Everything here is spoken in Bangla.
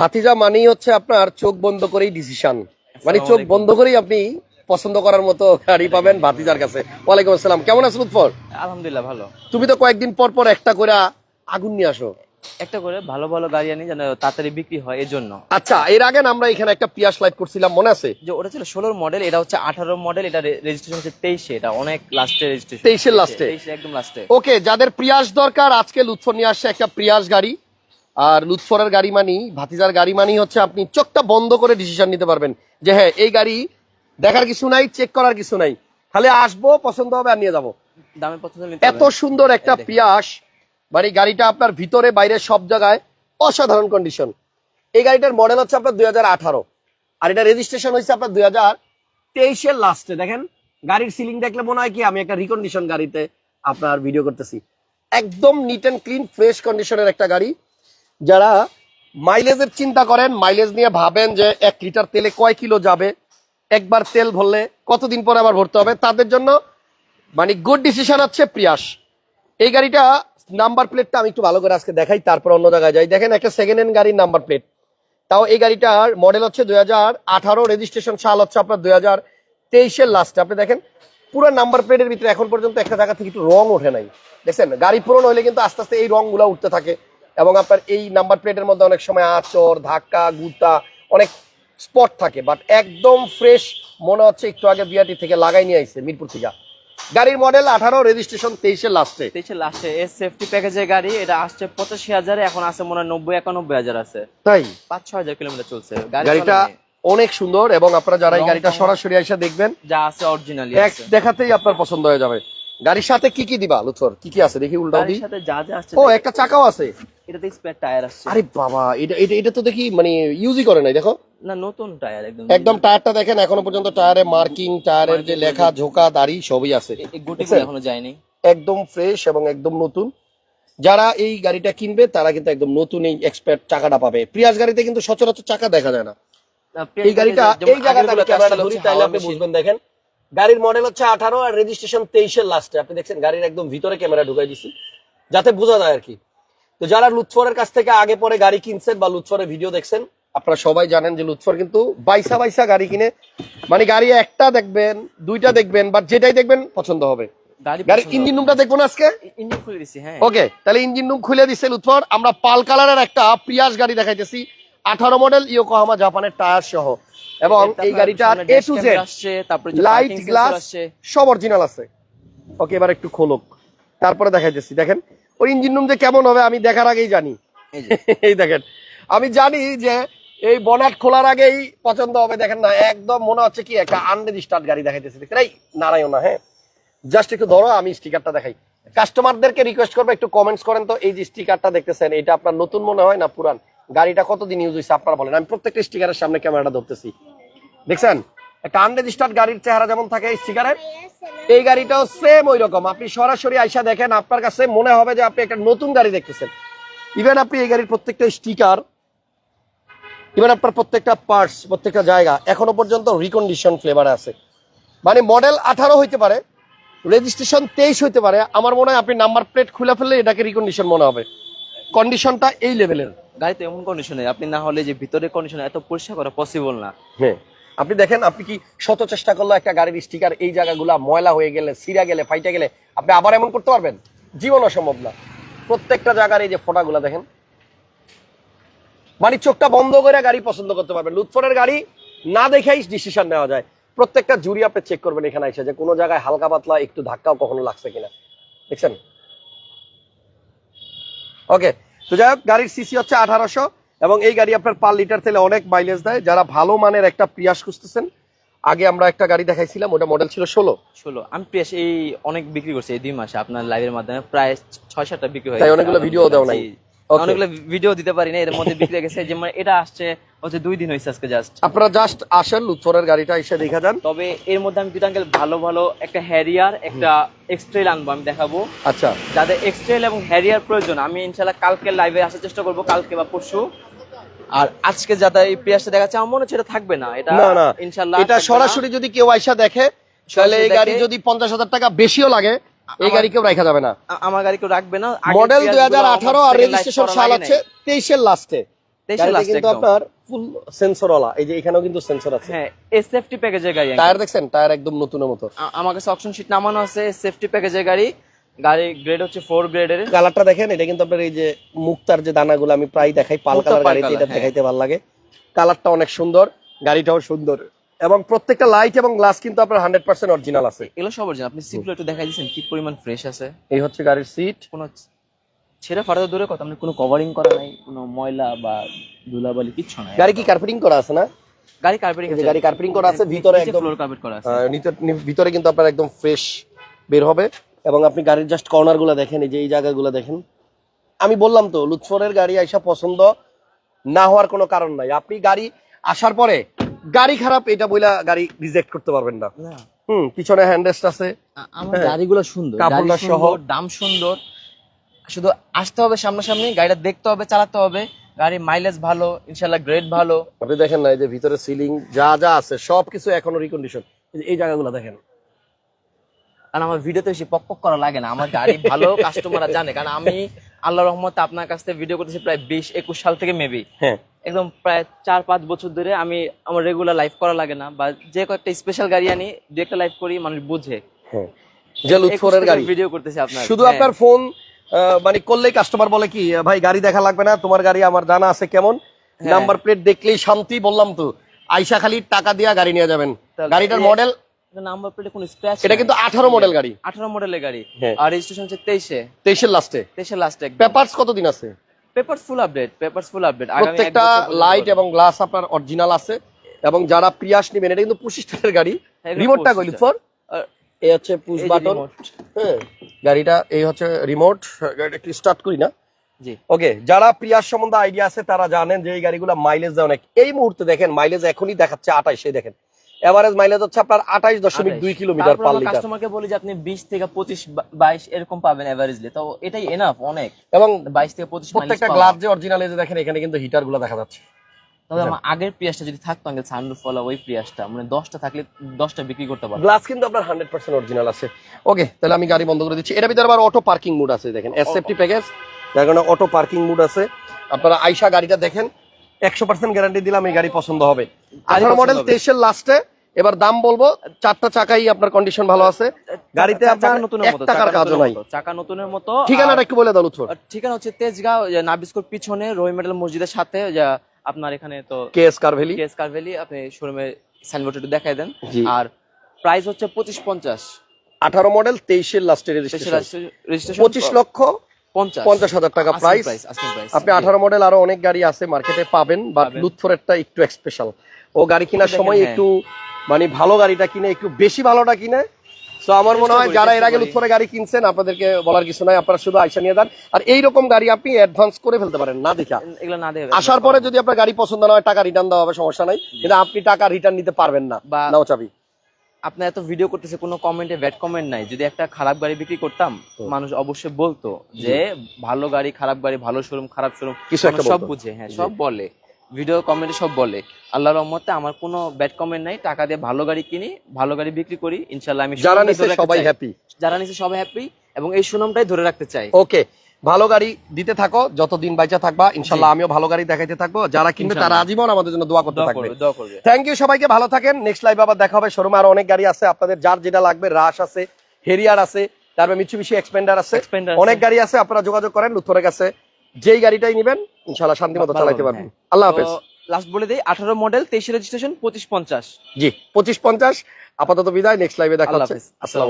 ভাতিজা মানেই হচ্ছে আপনার চোখ বন্ধ করেই ডিসিশন মানে চোখ বন্ধ করেই আপনি পছন্দ করার মতো গাড়ি পাবেন ভাতিজার কাছে। ওয়ালাইকুম আসসালাম। কেমন আছো লুৎফর? আলহামদুলিল্লাহ ভালো। তুমি তো কয়েকদিন পর পর একটা করে আগুন নিয়ে আসো। একটা করে ভালো ভালো গাড়ি আনি যেন তাড়াতাড়ি বিক্রি হয় এর জন্য আচ্ছা এর আগে আমরা এখানে একটা পিয়াস লাইভ করছিলাম মনে আছে? যে ওটা ছিল ষোলোর মডেল এটা হচ্ছে আঠারো মডেল এটা রেজিস্ট্রেশন হচ্ছে তেইশে এটা অনেক লাস্টে রেজিস্ট্রেশন 23 এর last এ? তেইশে একদম লাস্টে ওকে যাদের প্রিয়াস দরকার আজকে লুৎফর নিয়ে আসছে একটা প্রিয়াস গাড়ি। আর লুৎফরের গাড়ি মানি ভাতিজার গাড়ি মানি হচ্ছে আপনি চোখটা বন্ধ করে ডিসিশন নিতে পারবেন যে হ্যাঁ এই গাড়ি দেখার কিছু নাই চেক করার কিছু নাই। খালি আসব পছন্দ হবে আর নিয়ে যাব। এত সুন্দর একটা। পিয়াস। মানে গাড়িটা আপনার ভিতরে বাইরে সব জায়গায় অসাধারণ কন্ডিশন এই গাড়িটার মডেল হচ্ছে আপনার দুই হাজার আঠারো। আর এটা রেজিস্ট্রেশন হয়েছে আপনার দুই হাজার তেইশের লাস্টে দেখেন গাড়ির সিলিং দেখলে মনে হয় কি আমি একটা রিকন্ডিশন গাড়িতে আপনার ভিডিও করতেছি। একদম নিট অ্যান্ড ক্লিন ফ্রেশ কন্ডিশনের একটা গাড়ি। যারা মাইলেজের চিন্তা করেন মাইলেজ নিয়ে ভাবেন যে এক লিটার তেলে কয় কিলো যাবে, একবার তেল ভরলে কতদিন পরে আবার ভরতে হবে, তাদের জন্য মানে গুড ডিসিশন হচ্ছে প্রিয়াস। এই গাড়িটা নাম্বার প্লেটটা আমি একটু ভালো করে আজকে দেখাই, তারপর অন্য জায়গায় যাই। দেখেন একটা সেকেন্ড হ্যান্ড গাড়ির নাম্বার প্লেট তাও এই গাড়িটার মডেল হচ্ছে দুই হাজার আঠারো রেজিস্ট্রেশন সাল হচ্ছে আপনার দুই হাজার তেইশের লাস্টে আপনি দেখেন, পুরো নাম্বার প্লেটের ভিতরে এখন পর্যন্ত একটা জায়গা থেকে একটু রং ওঠে নাই। দেখছেন? গাড়ি পুরনো হলে কিন্তু আস্তে আস্তে এই রংগুলো উঠতে থাকে। এবং আপনার এই নাম্বার প্লেটের মধ্যে অনেক সময় আচর ধাক্কা গুতা অনেক স্পট থাকে বাট একদম ফ্রেশ মনে হচ্ছে একটু আগে বিআরটি থেকে লাগাই নিয়ে আইছে মিরপুর থেকে। গাড়ির মডেল আঠারো রেজিস্ট্রেশন তেইশের লাস্টে তেইশে লাস্টে এর সেফটি প্যাকেজের গাড়ি এটা আসছে পঁচাশি হাজারে এখন আছে মনে হয় নব্বই একানব্বই হাজার আছে। তাই? পাঁচ ছ হাজার কিলোমিটার চলছে। গাড়িটা অনেক সুন্দর এবং আপনারা যারা এই গাড়িটা সরাসরি এসে দেখবেন যা আছে অরিজিনালি দেখাতেই আপনার পছন্দ হয়ে যাবে। গাড়ির সাথে কি কি দিবা লুৎফর? কি কি আছে? দেখি উল্টাও দিই। গাড়ির সাথে যা যা আসছে ও একটা চাকাও আছে। এটাতে স্পেয়ার টায়ার আসছে। আরে বাবা এটা এটা এটা তো দেখি মানে ইউজই করে নাই দেখো। না নতুন টায়ার একদম একদম টায়ারটা দেখেন এখনও পর্যন্ত টায়ারে মার্কিং টায়ারের যে লেখা ঝোকা দাড়ি সবই আছে। গুটি এখনও যায়নি। একদম ফ্রেশ এবং একদম নতুন। যারা এই গাড়িটা কিনবে তারা কিন্তু একদম নতুন এই এক্সপার্ট চাকাটা পাবে। প্রিয়াস গাড়িতে কিন্তু সচরাচর চাকা দেখা যায় না। এই গাড়িটা এই জায়গাতে আমি ক্যামেরাটা ধরি তাহলে আপনি বুঝবেন দেখেন। গাড়ির মডেল হচ্ছে আঠারো আর রেজিস্ট্রেশন তেইশের লাস্টে আপনি দেখছেন গাড়ির একদম ভিতরে ক্যামেরা ঢুকাই দিছি যাতে বোঝা যায় আর কি। তো যারা লুৎফরের কাছ থেকে আগে পরে গাড়ি কিনছেন বা লুৎফরের ভিডিও দেখছেন আপনারা সবাই জানেন যে লুৎফর কিন্তু বাইসা বাইসা গাড়ি কিনে। মানে গাড়ি একটা দেখবেন দুইটা দেখবেন বা যেটাই দেখবেন পছন্দ হবে। গাড়ির ইঞ্জিন রুমটা দেখব না আজকে? ইঞ্জিন খুলে দিছি হ্যাঁ। ওকে তাহলে ইঞ্জিন রুম খুলে দিচ্ছে লুৎফর। আমরা পাল কালারের একটা প্রিয়াস গাড়ি দেখাইতেছি। আঠারো মডেল ইয়োকোহামা জাপানের টায়ার সহ। এবং এই গাড়িটার এ টু জেড আসছে তারপরে লাইট গ্লাস সব অরিজিনাল আছে। ওকে এবার একটু খোলক। তারপরে দেখাইতেছি দেখেন। ওই ইঞ্জিন রুম যে কেমন হবে আমি দেখার আগেই জানি। এই দেখেন। আমি জানি যে এই বনাট খোলার আগেই পছন্দ হবে দেখেন না একদম মনে হচ্ছে কি একটা আনরেজিস্টার্ড গাড়ি দেখাইতেছি। দেখেন এই নারায়ণ না হ্যাঁ? জাস্ট একটু ধরো আমি স্টিকারটা দেখাই। কাস্টমারদেরকে রিকোয়েস্ট করব একটু কমেন্টস করেন তো। এই যে স্টিকারটা দেখতেছেন এটা আপনার নতুন মনে হয় না পুরান? গাড়িটা কতদিন ইউজ হয়েছে আপনারা বলেন। আমি প্রত্যেকটা স্টিকারের সামনে ক্যামেরাটা ধরতেছি। দেখছেন? একটা আনরেজিস্টার্ড গাড়ির চেহারা যেমন থাকে এই স্টিকারের এই গাড়িটাও সেম ওই রকম। আপনি সরাসরি আইসা দেখেন আপনার কাছে মনে হবে যে আপনি একটা নতুন গাড়ি দেখতেছেন। ইভেন আপনি এই গাড়ির প্রত্যেকটা স্টিকার ইভেন আপনার প্রত্যেকটা পার্টস প্রত্যেকটা জায়গা এখনও পর্যন্ত রিকন্ডিশন ফ্লেভারে আছে। মানে মডেল আঠারো হইতে পারে রেজিস্ট্রেশন তেইশ হইতে পারে আমার মনে হয় আপনি নাম্বার প্লেট খুলে ফেললে এটাকে রিকন্ডিশন মনে হবে। কন্ডিশনটা এই লেভেলের গাড়ি তো এমন কন্ডিশনে আপনি না হলে যে ভিতরে কন্ডিশন এত পরিষ্কার করা পসিবল না। হ্যাঁ। আপনি দেখেন, আপনি কি শত চেষ্টা করল একটা গাড়ির স্টিকার এই জায়গাগুলা ময়লা হয়ে গেলে সিরা গেলে, ফাইটে গেলে, আপনি আবার এমন করতে পারবেন? জীবন অসম্ভব না। প্রত্যেকটা জায়গার এই যে ফোটাগুলা দেখেন। মানে চোখটা বন্ধ করে গাড়ি পছন্দ করতে পারবেন। লুৎফরের গাড়ি না দেখেই ডিসিশন নেওয়া যায়। প্রত্যেকটা জুড়ি আপনি চেক করবেন এখানে এসে যে কোনো জায়গায় হালকা পাতলা একটু ধাক্কাও কখনো লাগছে কিনা। দেখছেন? ওকে তো যাই হোক, গাড়ির সিসি হচ্ছে আঠারোশো। এবং এই গাড়ি আপনার পার লিটার তেলে অনেক মাইলেজ দেয়। যারা ভালো মানের একটা প্রিয়াস খুঁজতেছেন আগে আমরা একটা গাড়ি দেখাইছিলাম ওটা মডেল ছিল ষোলো। ষোলো। আমি প্রেস এই অনেক বিক্রি করছি এই দুই মাসে আপনার লাইভের মাধ্যমে প্রায় ছয় সাতটা বিক্রি হয়ে। অনেকগুলো ভিডিও দেও নাই? অনেকগুলো ভিডিও দিতে পারি না এর মধ্যে বিক্রি গেছে যেমন এটা আসছে হচ্ছে দুই দিন হয়েছে আজকে জাস্ট আপনারা জাস্ট আসেন লুৎফরের গাড়িটা এসে দেখা যান। তবে এর মধ্যে আমি দুটো আঙ্কেল ভালো ভালো একটা হ্যারিয়ার একটা এক্সট্রেল আনব আমি দেখাবো। আচ্ছা। যাদের এক্সট্রেল এবং হ্যারিয়ার প্রয়োজন আমি ইনশাল্লাহ কালকে লাইভে আসার চেষ্টা করব কালকে বা পরশু। আর আজকে যাদের এই পেঁয়াজটা দেখাচ্ছে আমার মনে হচ্ছে এটা থাকবে না। এটা না না। ইনশাল্লাহ এটা সরাসরি যদি কেউ আইসা দেখে তাহলে এই গাড়ি যদি পঞ্চাশ হাজার টাকা বেশিও লাগে এই গাড়ি কেউ রাখা যাবে না। আমার গাড়ি কেউ রাখবে না। মডেল দুই হাজার আঠারো আর রেজিস্ট্রেশন সাল আছে। তেইশের লাস্টে কিন্তু আপনার ফুল সেন্সরওয়ালা এই যে এখানেও কিন্তু সেন্সর আছে। হ্যাঁ এসএফটি প্যাকেজের গাড়ি টায়ার দেখছেন? টায়ার একদম নতুনের মতো। আমার কাছে অপশন শিট নামানো আছে সেফটি প্যাকেজের গাড়ি। গাড়ি গ্রেড হচ্ছে ফোর গ্রেডের কালারটা দেখেন এটা কিন্তু আপনার এই যে মুক্তার যে দানাগুলো আমি প্রায় দেখাই পাল কালার গাড়িতে এটা হ্যাঁ। দেখাইতে ভালো লাগে কালারটা অনেক সুন্দর গাড়িটাও সুন্দর। এবং প্রত্যেকটা লাইট এবং গ্লাস কিন্তু আপনার হান্ড্রেড পার্সেন্ট অরিজিনাল আছে। এগুলো সব অরিজিনাল আপনি সিটগুলো একটু দেখাই কি পরিমাণ ফ্রেশ আছে? এই হচ্ছে গাড়ির সিট কোনো ছেড়ে ফাটা দূরে কথা মানে কোনো কভারিং করা নাই কোনো ময়লা বা ধুলাবালি কিচ্ছু নাই। গাড়ি কি কার্পেটিং করা আছে না? গাড়ি কার্পেটিং গাড়ি কার্পেটিং করা আছে ভিতরে একদম ফ্লোর কার্পেট করা আছে। ভিতরে কিন্তু আপনার একদম ফ্রেশ বের হবে। এবং আপনি গাড়ির জাস্ট কর্নারগুলো দেখেন এই যে এই জায়গাগুলো দেখেন। আমি বললাম তো লুৎফরের গাড়ি আইসা পছন্দ না হওয়ার কোনো কারণ নাই। আপনি গাড়ি আসার পরে গাড়ি খারাপ এটা বইলা গাড়ি রিজেক্ট করতে পারবেন না। হুম পিছনে হ্যান্ডরেস্ট আছে। আমার হ্যাঁ। গাড়িগুলো সুন্দর। কাপড়টা সহ। দাম সুন্দর। শুধু আসতে হবে সামনাসামনি গাড়িটা দেখতে হবে চালাতে হবে। গাড়ির মাইলেজ ভালো ইনশাল্লাহ গ্রেড ভালো। আপনি দেখেন না এই যে ভিতরে সিলিং যা যা আছে সবকিছু এখনও রিকন্ডিশন এই জায়গাগুলো দেখেন। কারণ আমার ভিডিওতে বেশি পক পক করা লাগে না। আমার গাড়ি ভালো কাস্টমাররা জানে। কারণ আমি আল্লাহ রহমতে আপনার কাছ থেকে ভিডিও করতেছি প্রায় বিশ একুশ সাল থেকে মেবি হ্যাঁ। একদম প্রায় চার পাঁচ বছর ধরে আমি আমার রেগুলার লাইফ করা লাগে না। বা যে কয়েকটা স্পেশাল গাড়ি আনি দু একটা লাইফ করি মানুষ বুঝে। হ্যাঁ। যে লুৎফরের গাড়ি। ভিডিও করতেছি আপনার। শুধু হ্যাঁ। আপনার ফোন মানে করলেই কাস্টমার বলে কি ভাই গাড়ি দেখা লাগবে না তোমার গাড়ি আমার জানা আছে কেমন। নাম্বার প্লেট দেখলেই শান্তি বললাম তো। আইসা খালি টাকা দিয়া গাড়ি নিয়ে যাবেন। গাড়িটার মডেল নাম্বার প্লেটে কোনো স্ক্র্যাচ এটা কিন্তু আঠারো মডেল গাড়ি। আঠারো মডেলের গাড়ি। হ্যাঁ। আর রেজিস্ট্রেশন হচ্ছে তেইশে। তেইশের লাস্টে তেইশে লাস্টে পেপারস কতদিন আছে? Papers full update papers full update প্রত্যেকটা লাইট এবং গ্লাস আপনার অরিজিনাল আছে এবং যারা প্রিয়াস নেবেন এটা কিন্তু পঁচিশ টাকার গাড়ি। হ্যাঁ, রিমোটটা কইলি ফর এই হচ্ছে পুশ বাটন হ্যাঁ গাড়িটা এই হচ্ছে রিমোট গাড়িটা স্টার্ট করি না। জি। ওকে যারা প্রিয়াস সম্বন্ধে আইডিয়া আছে তারা জানেন যে এই গাড়িগুলো মাইলেজ দেয় অনেক। এই মুহূর্তে দেখেন মাইলেজ এখনই দেখাচ্ছে আঠাইশ দেখেন। এভারেজ মাইলেজ হচ্ছে আপনার আঠাইশ দশমিক দুই কিলোমিটার পার লিটার। কাস্টমারকে বলি যে আপনি বিশ থেকে পঁচিশ বাইশ এরকম পাবেন এভারেজলি তো এটাই এনাফ অনেক। এবং বাইশ থেকে পঁচিশ প্রত্যেকটা গ্লাস যে অরিজিনাল যে দেখেন এখানে কিন্তু হিটারগুলো দেখা যাচ্ছে। তবে আমার আগের পিয়াসটা যদি থাকতো আগে সানরুফ ফলা ওই পিয়াসটা মানে দশটা থাকলে দশটা বিক্রি করতে পারব গ্লাস কিন্তু আপনার হান্ড্রেড পার্সেন্ট অরিজিনাল আছে। ওকে তাহলে আমি গাড়ি বন্ধ করে দিচ্ছি। এর ভিতরে আবার অটো পার্কিং মুড আছে দেখেন। এস সেফটি প্যাকেজ যার কারণে অটো পার্কিং মুড আছে। আপনারা আইসা গাড়িটা দেখেন। একশো পার্সেন্ট গ্যারান্টি দিলাম এই গাড়ি পছন্দ হবে। আঠারো মডেল তেইশের লাস্টে এবার দাম বলব চারটা চাকাই আপনার কন্ডিশন ভালো আছে। গাড়িতে আপনার মতো টাকার কাজও নাই। চাকা নতুনের মতো ঠিকানাটা একটু বলে দাও লুৎফর। ঠিকানা হচ্ছে তেজগাঁও নাবিস্কোর পিছনে রোহি মেডাল মসজিদের সাথে যা আপনার এখানে তো কে এস কারভেলি। কেএস কারভেলি আপনি শোরুমে সাইনবোর্ড একটু দেখাই দেন। আর প্রাইস হচ্ছে পঁচিশ পঞ্চাশ। আঠারো মডেল তেইশের লাস্টে রেজিস্ট্রেশন রেজিস্ট্রেশন পঁচিশ লক্ষ পঞ্চাশ। হাজার টাকা প্রাইস আপনি আঠারো মডেল আরও অনেক গাড়ি আছে মার্কেটে পাবেন বাট। লুৎফরেরটা একটু স্পেশাল ও গাড়ি কেনার সময় হ্যাঁ। একটু মানে ভালো গাড়িটা কিনে একটু বেশি ভালোটা কিনে। তো আমার মনে হয় যারা এর আগে। লুৎফরে গাড়ি কিনছেন আপনাদেরকে বলার কিছু নাই আপনারা শুধু আইসা নিয়ে যান। আর এইরকম গাড়ি আপনি অ্যাডভান্স করে ফেলতে পারেন না দেখা। এগুলো না দেবে আসার পরে যদি আপনার গাড়ি পছন্দ না হয় টাকা রিটার্ন দেওয়া হবে সমস্যা নাই। কিন্তু আপনি টাকা রিটার্ন নিতে পারবেন না। বা- নাও চাবি। আপনি এত ভিডিও করতেছে কোনো কমেন্টে ব্যাড কমেন্ট নাই। যদি একটা খারাপ গাড়ি বিক্রি করতাম মানুষ অবশ্যই বলতো যে ভালো গাড়ি খারাপ গাড়ি ভালো শোরুম খারাপ শোরুম সব বুঝে হ্যাঁ সব বলে। ভিডিও কমেন্টে সব বলে। আল্লাহর রহমতে আমার কোনো ব্যাড কমেন্ট নাই। টাকা দিয়ে ভালো গাড়ি কিনি ভালো গাড়ি বিক্রি করি ইনশাল্লাহ আমি যারা নিচ্ছে সবাই হ্যাপি যারা নিচ্ছে সবাই হ্যাপি এবং এই সুনামটাই ধরে রাখতে চাই। ওকে ভালো গাড়ি দিতে থাকো যতদিন বাইচা থাকবা ইনশাল্লাহ আমিও ভালো গাড়ি দেখাইতে থাকব। যারা কিনবে তারা আজীবন আমাদের জন্য দোয়া করতে থাকবে। থ্যাংক ইউ সবাইকে ভালো থাকেন। নেক্সট লাইভ আবার দেখা হবে। শোরুমে আরও অনেক গাড়ি আছে। আপনাদের যার যেটা লাগবে রাশ আছে হেরিয়ার আছে তারপর মিচুবিশি এক্সপেন্ডার আছে। অনেক গাড়ি আছে আপনারা যোগাযোগ করেন লুথরের কাছে। যেই গাড়িটাই নিবেন ইনশাল্লাহ শান্তি মতো চালাইতে পারবেন। আল্লাহ হাফেজ। লাস্ট বলে দিই আঠারো মডেল তেইশে রেজিস্ট্রেশন পঁচিশ পঞ্চাশ। জি পঁচিশ পঞ্চাশ। আপাতত বিদায় নেক্সট লাইভে দেখা হচ্ছে। আসসালাম